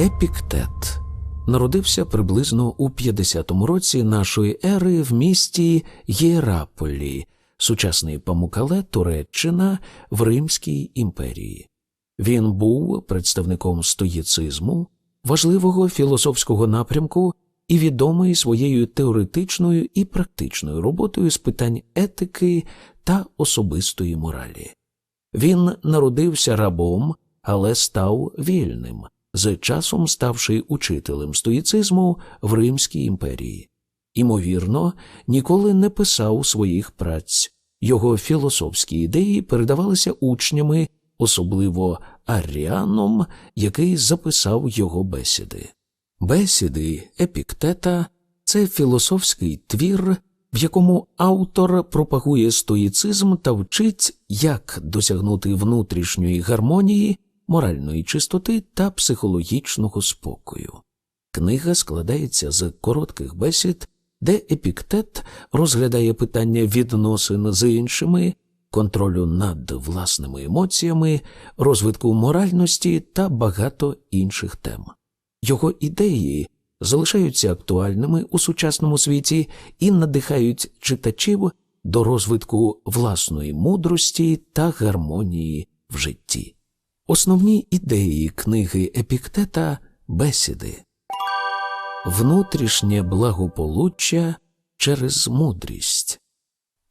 Епіктет народився приблизно у 50-му році нашої ери в місті Єраполі, сучасний Памукале, Туреччина в Римській імперії. Він був представником стоїцизму, важливого філософського напрямку і відомий своєю теоретичною і практичною роботою з питань етики та особистої моралі. Він народився рабом, але став вільним, з часом ставши учителем стоїцизму в Римській імперії. Імовірно, ніколи не писав своїх праць. Його філософські ідеї передавалися учнями, особливо Аріаном, який записав його бесіди. Бесіди Епіктета це філософський твір, в якому автор пропагує стоїцизм та вчить, як досягнути внутрішньої гармонії, моральної чистоти та психологічного спокою. Книга складається з коротких бесід, де епіктет розглядає питання відносин з іншими, контролю над власними емоціями, розвитку моральності та багато інших тем. Його ідеї залишаються актуальними у сучасному світі і надихають читачів до розвитку власної мудрості та гармонії в житті. Основні ідеї книги Епіктета бесіди, внутрішнє благополуччя через мудрість.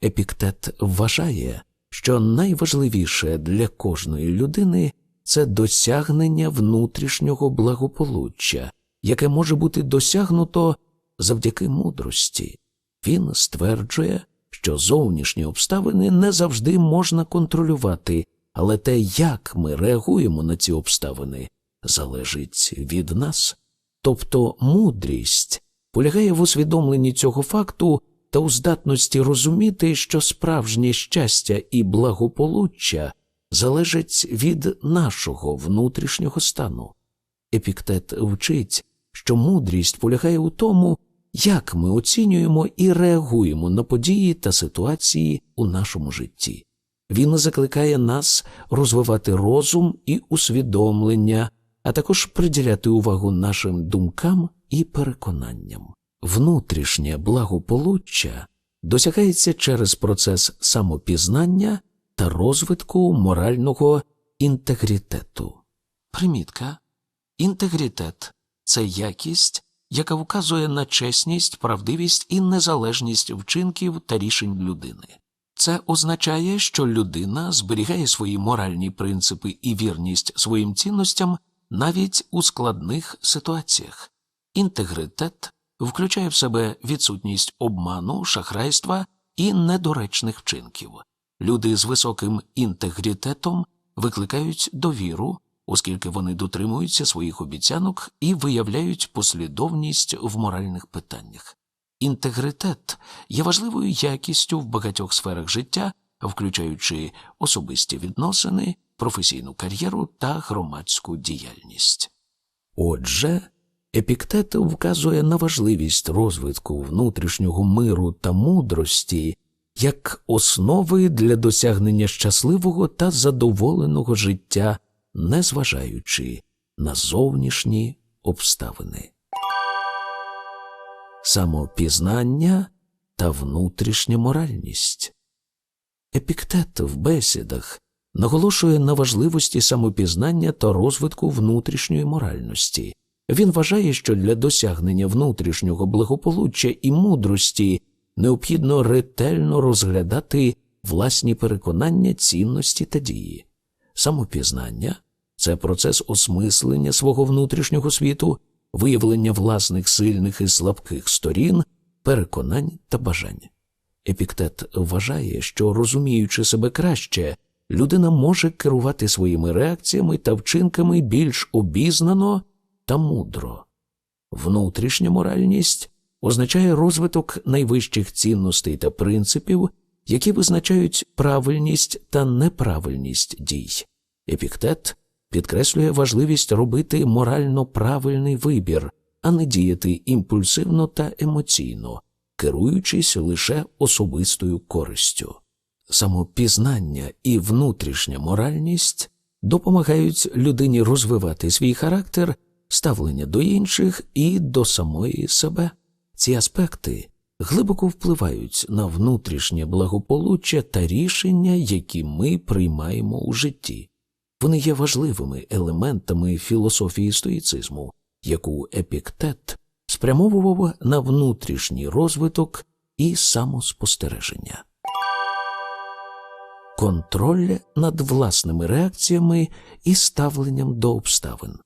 Епіктет вважає, що найважливіше для кожної людини це досягнення внутрішнього благополуччя, яке може бути досягнуто завдяки мудрості. Він стверджує, що зовнішні обставини не завжди можна контролювати, але те, як ми реагуємо на ці обставини, залежить від нас. Тобто мудрість полягає в усвідомленні цього факту та у здатності розуміти, що справжнє щастя і благополуччя залежать від нашого внутрішнього стану. Епіктет вчить, що мудрість полягає у тому, як ми оцінюємо і реагуємо на події та ситуації у нашому житті. Він закликає нас розвивати розум і усвідомлення, а також приділяти увагу нашим думкам і переконанням. Внутрішнє благополуччя досягається через процес самопізнання та розвитку морального інтегритету. Примітка. Інтегритет це якість, яка вказує на чесність, правдивість і незалежність вчинків та рішень людини. Це означає, що людина зберігає свої моральні принципи і вірність своїм цінностям навіть у складних ситуаціях. Інтегритет включає в себе відсутність обману, шахрайства і недоречних вчинків. Люди з високим інтегритетом викликають довіру, оскільки вони дотримуються своїх обіцянок і виявляють послідовність в моральних питаннях. Інтегритет є важливою якістю в багатьох сферах життя, включаючи особисті відносини, професійну кар'єру та громадську діяльність. Отже, епіктет вказує на важливість розвитку внутрішнього миру та мудрості як основи для досягнення щасливого та задоволеного життя, незважаючи на зовнішні обставини. Самопізнання та внутрішня моральність. Епіктет в бесідах наголошує на важливості самопізнання та розвитку внутрішньої моральності. Він вважає, що для досягнення внутрішнього благополуччя і мудрості необхідно ретельно розглядати власні переконання, цінності та дії. Самопізнання це процес осмислення свого внутрішнього світу, виявлення власних сильних і слабких сторін, переконань та бажань. Епіктет вважає, що розуміючи себе краще, людина може керувати своїми реакціями та вчинками більш обізнано та мудро. Внутрішня моральність означає розвиток найвищих цінностей та принципів, які визначають правильність та неправильність дій. Епіктет підкреслює важливість робити морально правильний вибір, а не діяти імпульсивно та емоційно, керуючись лише особистою користю. Самопізнання і внутрішня моральність допомагають людині розвивати свій характер ставлення до інших і до самої себе. Ці аспекти глибоко впливають на внутрішнє благополуччя та рішення, які ми приймаємо у житті. Вони є важливими елементами філософії стоїцизму, яку епіктет спрямовував на внутрішній розвиток і самоспостереження. Контроль над власними реакціями і ставленням до обставин.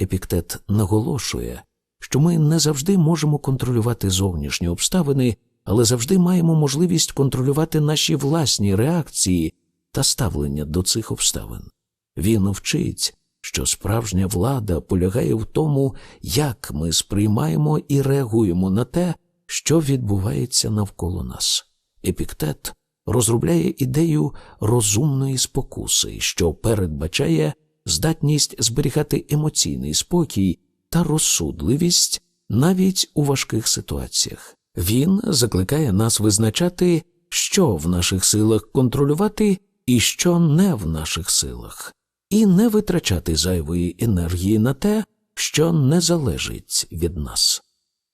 Епіктет наголошує, що ми не завжди можемо контролювати зовнішні обставини, але завжди маємо можливість контролювати наші власні реакції та ставлення до цих обставин. Він вчить, що справжня влада полягає в тому, як ми сприймаємо і реагуємо на те, що відбувається навколо нас. Епіктет розробляє ідею розумної спокуси, що передбачає здатність зберігати емоційний спокій та розсудливість навіть у важких ситуаціях. Він закликає нас визначати, що в наших силах контролювати і що не в наших силах, і не витрачати зайвої енергії на те, що не залежить від нас.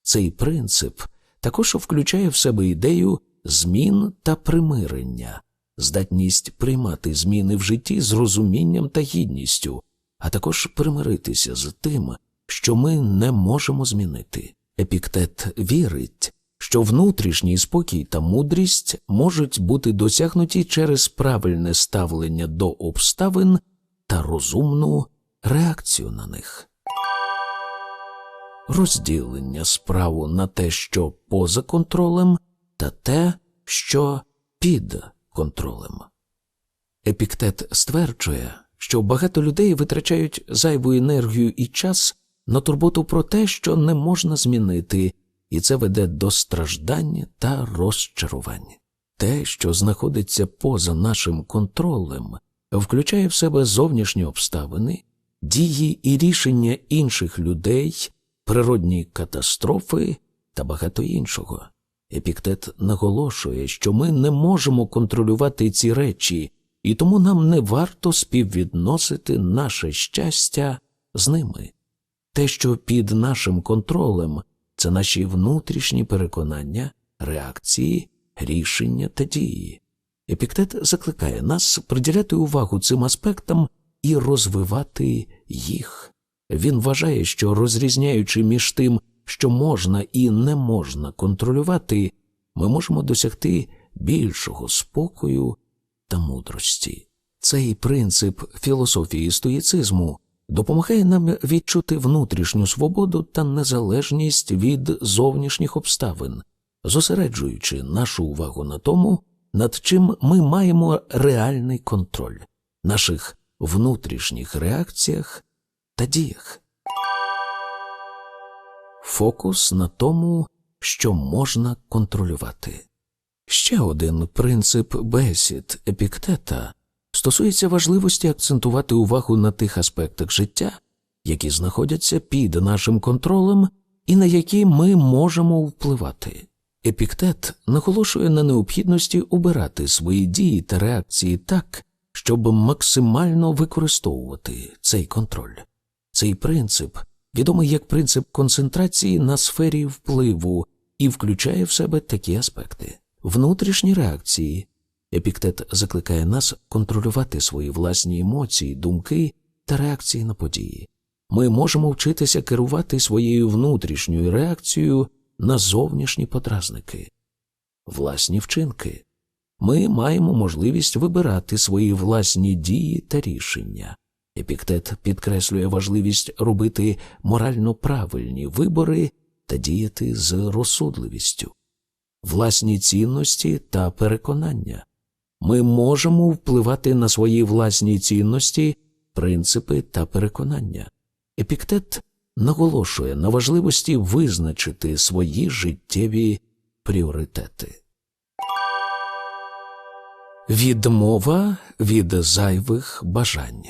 Цей принцип також включає в себе ідею змін та примирення, здатність приймати зміни в житті з розумінням та гідністю, а також примиритися з тим, що ми не можемо змінити. Епіктет вірить, що внутрішній спокій та мудрість можуть бути досягнуті через правильне ставлення до обставин та розумну реакцію на них. Розділення справу на те, що поза контролем, та те, що під контролем. Епіктет стверджує, що багато людей витрачають зайву енергію і час на турботу про те, що не можна змінити, і це веде до страждань та розчарувань. Те, що знаходиться поза нашим контролем, включає в себе зовнішні обставини, дії і рішення інших людей, природні катастрофи та багато іншого. Епіктет наголошує, що ми не можемо контролювати ці речі, і тому нам не варто співвідносити наше щастя з ними. Те, що під нашим контролем, це наші внутрішні переконання, реакції, рішення та дії. Епіктет закликає нас приділяти увагу цим аспектам і розвивати їх. Він вважає, що розрізняючи між тим, що можна і не можна контролювати, ми можемо досягти більшого спокою та мудрості. Цей принцип філософії стоїцизму допомагає нам відчути внутрішню свободу та незалежність від зовнішніх обставин, зосереджуючи нашу увагу на тому, над чим ми маємо реальний контроль, наших внутрішніх реакціях та діях. Фокус на тому, що можна контролювати. Ще один принцип бесід епіктета стосується важливості акцентувати увагу на тих аспектах життя, які знаходяться під нашим контролем і на які ми можемо впливати. Епіктет наголошує на необхідності обирати свої дії та реакції так, щоб максимально використовувати цей контроль. Цей принцип відомий як принцип концентрації на сфері впливу і включає в себе такі аспекти внутрішні реакції. Епіктет закликає нас контролювати свої власні емоції, думки та реакції на події. Ми можемо вчитися керувати своєю внутрішньою реакцією на зовнішні подразники, власні вчинки. Ми маємо можливість вибирати свої власні дії та рішення. Епіктет підкреслює важливість робити морально правильні вибори та діяти з розсудливістю, власні цінності та переконання. Ми можемо впливати на свої власні цінності, принципи та переконання. Епіктет наголошує на важливості визначити свої життєві пріоритети. Відмова від зайвих бажань.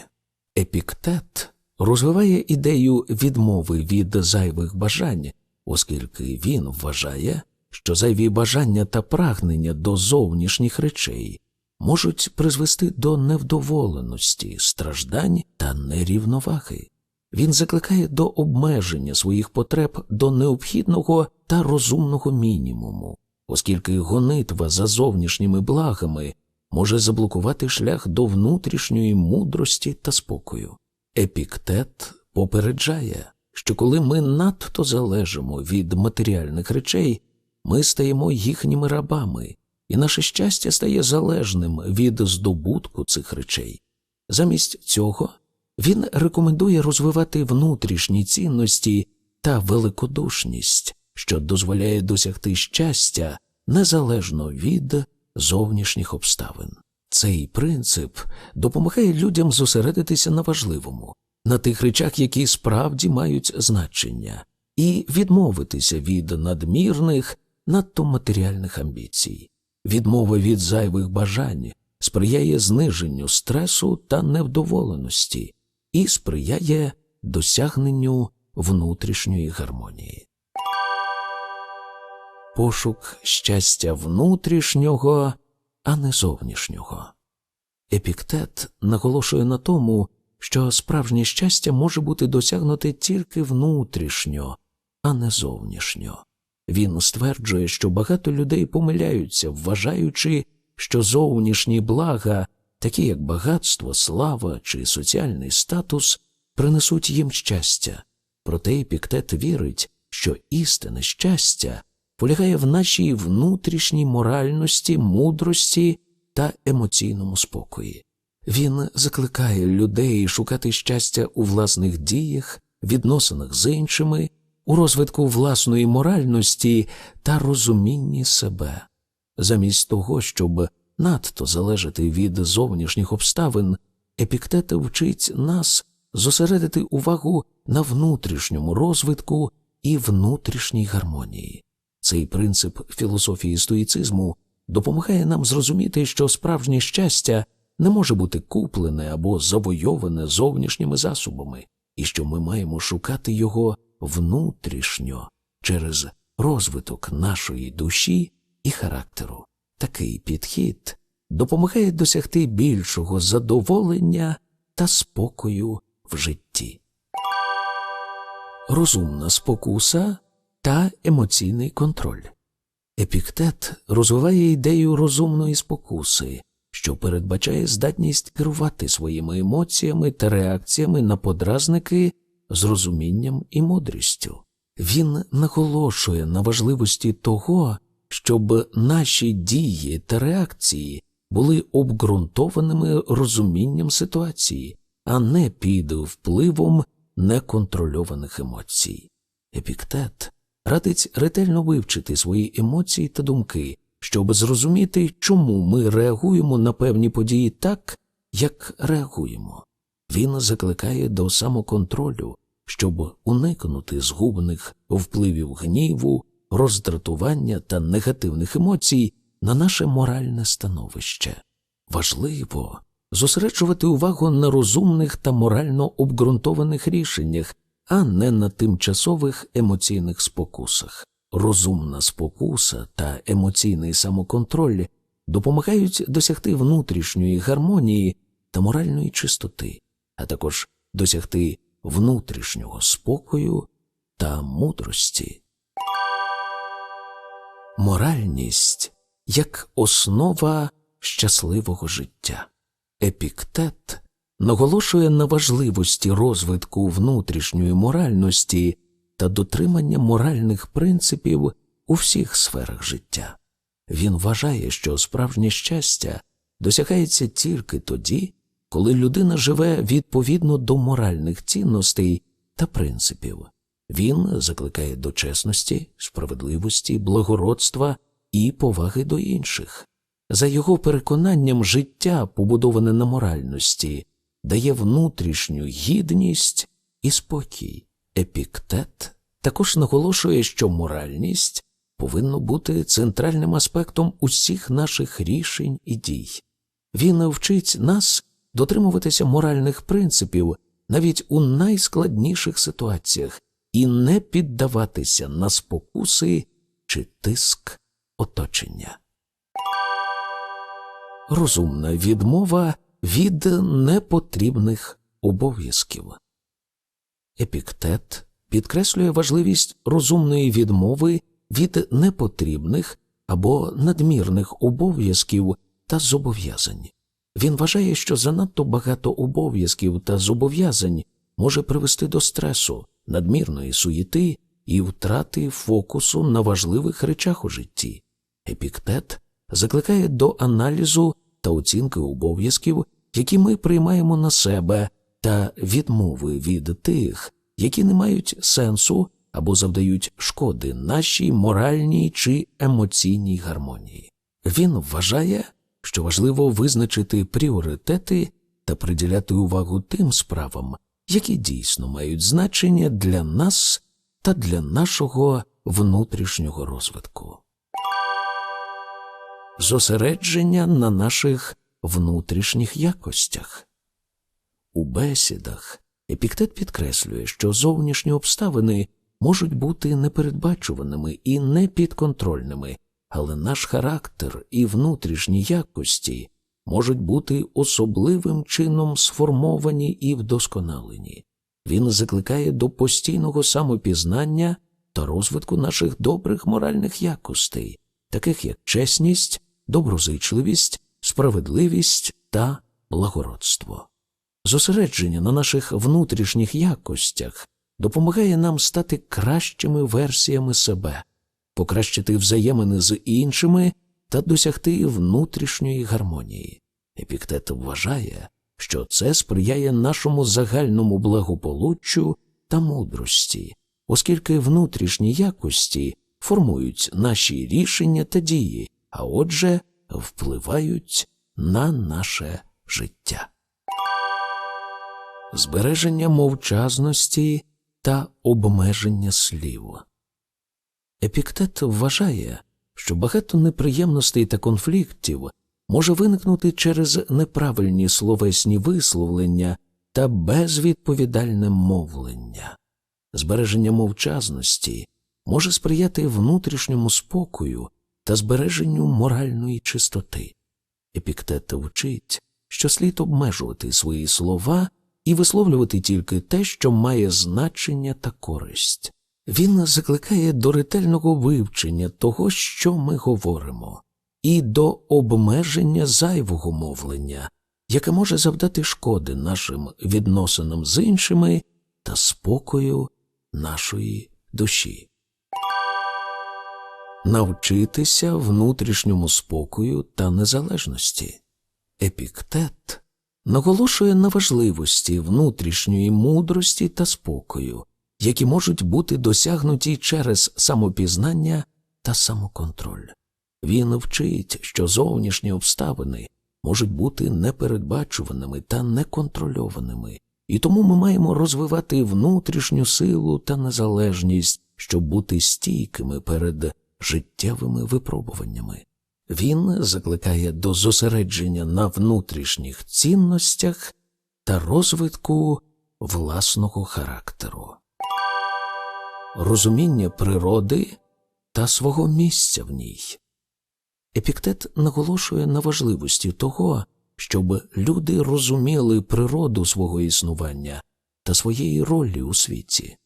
Епіктет розвиває ідею відмови від зайвих бажань, оскільки він вважає, що зайві бажання та прагнення до зовнішніх речей можуть призвести до невдоволеності, страждань та нерівноваги. Він закликає до обмеження своїх потреб до необхідного та розумного мінімуму, оскільки гонитва за зовнішніми благами може заблокувати шлях до внутрішньої мудрості та спокою. Епіктет попереджає, що коли ми надто залежимо від матеріальних речей, ми стаємо їхніми рабами, і наше щастя стає залежним від здобутку цих речей. Замість цього він рекомендує розвивати внутрішні цінності та великодушність, що дозволяє досягти щастя незалежно від зовнішніх обставин. Цей принцип допомагає людям зосередитися на важливому, на тих речах, які справді мають значення, і відмовитися від надмірних, надто матеріальних амбіцій. Відмова від зайвих бажань сприяє зниженню стресу та невдоволеності і сприяє досягненню внутрішньої гармонії. Пошук щастя внутрішнього, а не зовнішнього. Епіктет наголошує на тому, що справжнє щастя може бути досягнуте тільки внутрішньо, а не зовнішньо. Він стверджує, що багато людей помиляються, вважаючи, що зовнішні блага, такі як багатство, слава чи соціальний статус, принесуть їм щастя. Проте Епіктет вірить, що істинне щастя полягає в нашій внутрішній моральності, мудрості та емоційному спокої. Він закликає людей шукати щастя у власних діях, відносинах з іншими, у розвитку власної моральності та розумінні себе. Замість того, щоб надто залежати від зовнішніх обставин, епіктет вчить нас зосередити увагу на внутрішньому розвитку і внутрішній гармонії. Цей принцип філософії стоїцизму допомагає нам зрозуміти, що справжнє щастя не може бути куплене або завойоване зовнішніми засобами, і що ми маємо шукати його внутрішньо через розвиток нашої душі і характеру. Такий підхід допомагає досягти більшого задоволення та спокою в житті. Розумна спокуса та емоційний контроль. Епіктет розвиває ідею розумної спокуси, що передбачає здатність керувати своїми емоціями та реакціями на подразники з розумінням і мудрістю. Він наголошує на важливості того, щоб наші дії та реакції були обґрунтованими розумінням ситуації, а не під впливом неконтрольованих емоцій. Епіктет радить ретельно вивчити свої емоції та думки, щоб зрозуміти, чому ми реагуємо на певні події так, як реагуємо. Він закликає до самоконтролю, щоб уникнути згубних впливів гніву, роздратування та негативних емоцій на наше моральне становище. Важливо зосереджувати увагу на розумних та морально обґрунтованих рішеннях, а не на тимчасових емоційних спокусах. Розумна спокуса та емоційний самоконтроль допомагають досягти внутрішньої гармонії та моральної чистоти, а також досягти внутрішнього спокою та мудрості. Моральність як основа щасливого життя. Епіктет наголошує на важливості розвитку внутрішньої моральності та дотримання моральних принципів у всіх сферах життя. Він вважає, що справжнє щастя досягається тільки тоді, коли людина живе відповідно до моральних цінностей та принципів. Він закликає до чесності, справедливості, благородства і поваги до інших. За його переконанням, життя, побудоване на моральності, дає внутрішню гідність і спокій. Епіктет також наголошує, що моральність повинна бути центральним аспектом усіх наших рішень і дій. Він навчить нас дотримуватися моральних принципів навіть у найскладніших ситуаціях і не піддаватися на спокуси чи тиск оточення. Розумна відмова від непотрібних обов'язків. Епіктет підкреслює важливість розумної відмови від непотрібних або надмірних обов'язків та зобов'язань. Він вважає, що занадто багато обов'язків та зобов'язань може привести до стресу, надмірної суєти і втрати фокусу на важливих речах у житті. Епіктет закликає до аналізу та оцінки обов'язків, які ми приймаємо на себе, та відмови від тих, які не мають сенсу або завдають шкоди нашій моральній чи емоційній гармонії. Він вважає, що важливо визначити пріоритети та приділяти увагу тим справам, які дійсно мають значення для нас та для нашого внутрішнього розвитку. Зосередження на наших внутрішніх якостях. У бесідах епіктет підкреслює, що зовнішні обставини можуть бути непередбачуваними і непідконтрольними, але наш характер і внутрішні якості можуть бути особливим чином сформовані і вдосконалені. Він закликає до постійного самопізнання та розвитку наших добрих моральних якостей, таких як чесність, доброзичливість, справедливість та благородство. Зосередження на наших внутрішніх якостях допомагає нам стати кращими версіями себе, покращити взаємини з іншими та досягти внутрішньої гармонії. Епіктет вважає, що це сприяє нашому загальному благополуччю та мудрості, оскільки внутрішні якості формують наші рішення та дії, а отже, впливають на наше життя. Збереження мовчазності та обмеження слів. Епіктет вважає, що багато неприємностей та конфліктів може виникнути через неправильні словесні висловлення та безвідповідальне мовлення. Збереження мовчазності може сприяти внутрішньому спокою та збереженню моральної чистоти. Епіктет вчить, що слід обмежувати свої слова і висловлювати тільки те, що має значення та користь. Він закликає до ретельного вивчення того, що ми говоримо, і до обмеження зайвого мовлення, яке може завдати шкоди нашим відносинам з іншими та спокою нашої душі. Навчитися внутрішньому спокою та незалежності. Епіктет наголошує на важливості внутрішньої мудрості та спокою, які можуть бути досягнуті через самопізнання та самоконтроль. Він вчить, що зовнішні обставини можуть бути непередбачуваними та неконтрольованими, і тому ми маємо розвивати внутрішню силу та незалежність, щоб бути стійкими перед життєвими випробуваннями. Він закликає до зосередження на внутрішніх цінностях та розвитку власного характеру, розуміння природи та свого місця в ній. Епіктет наголошує на важливості того, щоб люди розуміли природу свого існування та своєї ролі у світі.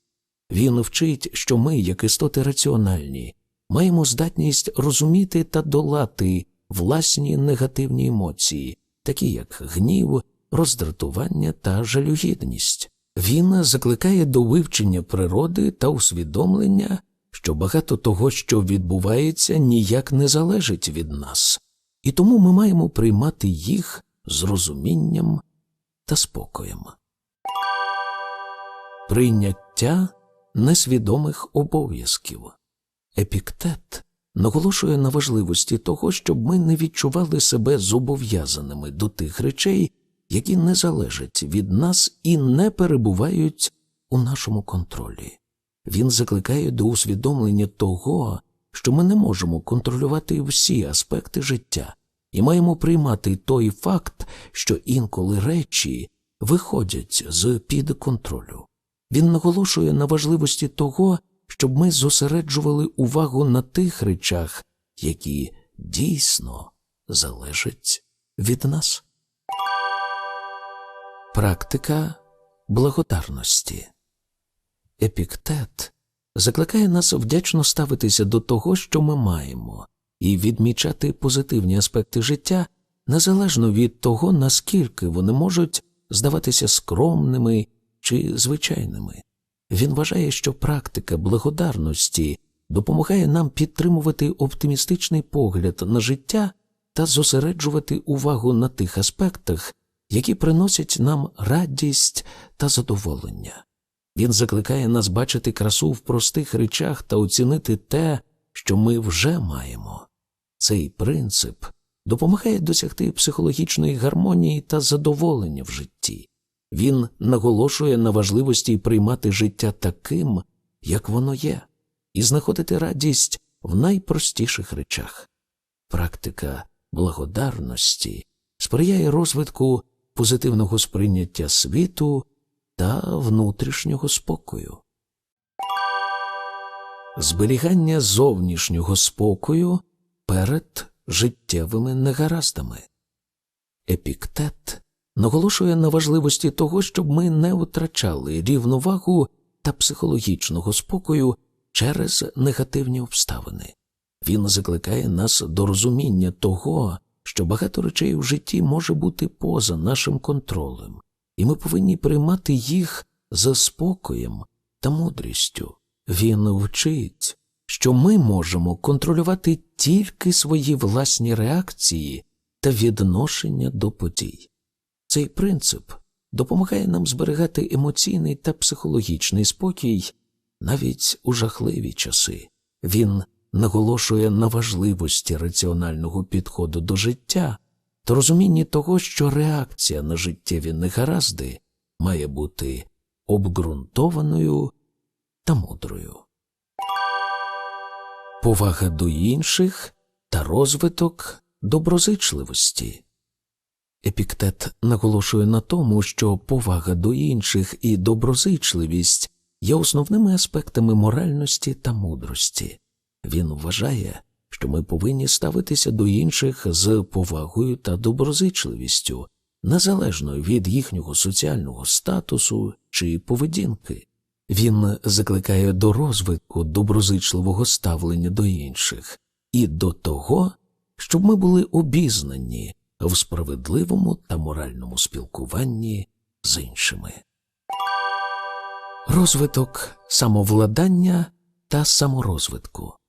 Він вчить, що ми, як істоти раціональні, маємо здатність розуміти та долати власні негативні емоції, такі як гнів, роздратування та жалюгідність. Він закликає до вивчення природи та усвідомлення, що багато того, що відбувається, ніяк не залежить від нас, і тому ми маємо приймати їх з розумінням та спокоєм. Прийняття несвідомих обов'язків. Епіктет наголошує на важливості того, щоб ми не відчували себе зобов'язаними до тих речей, які не залежать від нас і не перебувають у нашому контролі. Він закликає до усвідомлення того, що ми не можемо контролювати всі аспекти життя, і маємо приймати той факт, що інколи речі виходять з під контролю. Він наголошує на важливості того, щоб ми зосереджували увагу на тих речах, які дійсно залежать від нас. Практика благодарності. Епіктет закликає нас вдячно ставитися до того, що ми маємо, і відмічати позитивні аспекти життя незалежно від того, наскільки вони можуть здаватися скромними чи звичайними. Він вважає, що практика благодарності допомагає нам підтримувати оптимістичний погляд на життя та зосереджувати увагу на тих аспектах, які приносять нам радість та задоволення. Він закликає нас бачити красу в простих речах та оцінити те, що ми вже маємо. Цей принцип допомагає досягти психологічної гармонії та задоволення в житті. Він наголошує на важливості приймати життя таким, як воно є, і знаходити радість в найпростіших речах. Практика благодарності сприяє розвитку позитивного сприйняття світу та внутрішнього спокою. Зберігання зовнішнього спокою перед життєвими негараздами. Епіктет наголошує на важливості того, щоб ми не втрачали рівновагу та психологічного спокою через негативні обставини. Він закликає нас до розуміння того, що багато речей у житті може бути поза нашим контролем, і ми повинні приймати їх за спокоєм та мудрістю. Він вчить, що ми можемо контролювати тільки свої власні реакції та відношення до подій. Цей принцип допомагає нам зберігати емоційний та психологічний спокій навіть у жахливі часи. Він наголошує на важливості раціонального підходу до життя та розумінні того, що реакція на життєві негаразди має бути обґрунтованою та мудрою. Повага до інших та розвиток доброзичливості. Епіктет наголошує на тому, що повага до інших і доброзичливість є основними аспектами моральності та мудрості. Він вважає, що ми повинні ставитися до інших з повагою та доброзичливістю, незалежно від їхнього соціального статусу чи поведінки. Він закликає до розвитку доброзичливого ставлення до інших і до того, щоб ми були обізнані в справедливому та моральному спілкуванні з іншими. Розвиток самовладання та саморозвитку.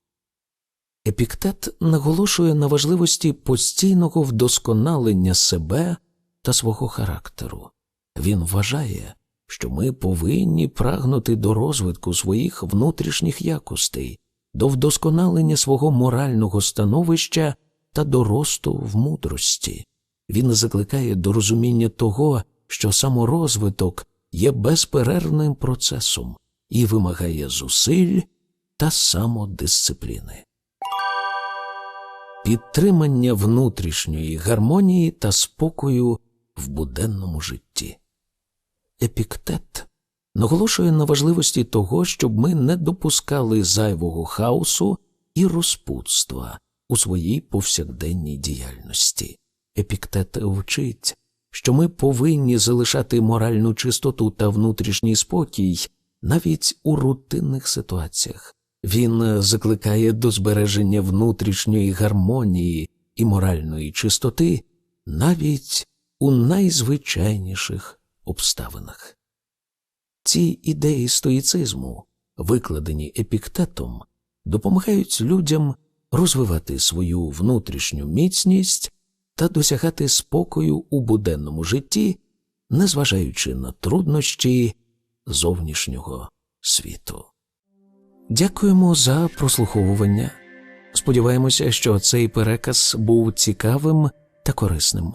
Епіктет наголошує на важливості постійного вдосконалення себе та свого характеру. Він вважає, що ми повинні прагнути до розвитку своїх внутрішніх якостей, до вдосконалення свого морального становища та до росту в мудрості. Він закликає до розуміння того, що саморозвиток є безперервним процесом і вимагає зусиль та самодисципліни. Підтримання внутрішньої гармонії та спокою в буденному житті. Епіктет наголошує на важливості того, щоб ми не допускали зайвого хаосу і розпутства у своїй повсякденній діяльності. Епіктет вчить, що ми повинні залишати моральну чистоту та внутрішній спокій навіть у рутинних ситуаціях. Він закликає до збереження внутрішньої гармонії і моральної чистоти навіть у найзвичайніших обставинах. Ці ідеї стоїцизму, викладені епіктетом, допомагають людям розвивати свою внутрішню міцність та досягати спокою у буденному житті, незважаючи на труднощі зовнішнього світу. Дякуємо за прослуховування. Сподіваємося, що цей переказ був цікавим та корисним.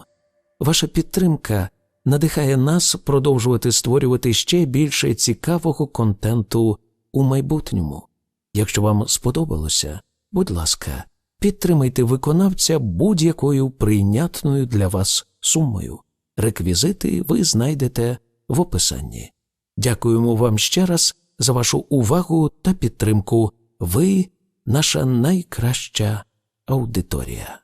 Ваша підтримка надихає нас продовжувати створювати ще більше цікавого контенту у майбутньому. Якщо вам сподобалося, будь ласка, підтримайте виконавця будь-якою прийнятною для вас сумою. Реквізити ви знайдете в описанні. Дякуємо вам ще раз за вашу увагу та підтримку. Ви наша найкраща аудиторія.